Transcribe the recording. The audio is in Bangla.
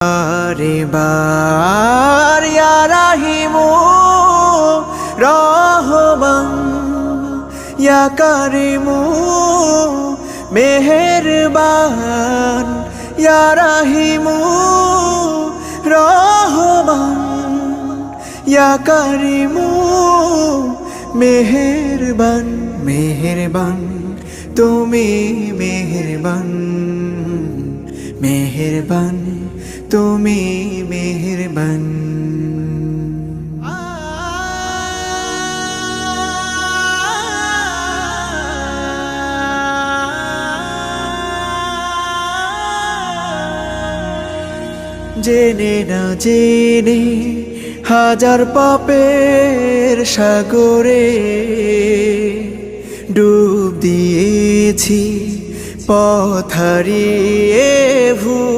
বারে বার রাহিমু রহমান ইয়া কারিমু মেহেরবান ইয়া রাহিমু রহমান ইয়া কারিমু মেহেরবান তুমি মেহেরবান মেহেরবান তুমি মেহেরবান। জেনে না জেনে হাজার পাপের সাগরে ডুব দিয়েছি পথারিয়ে ভুল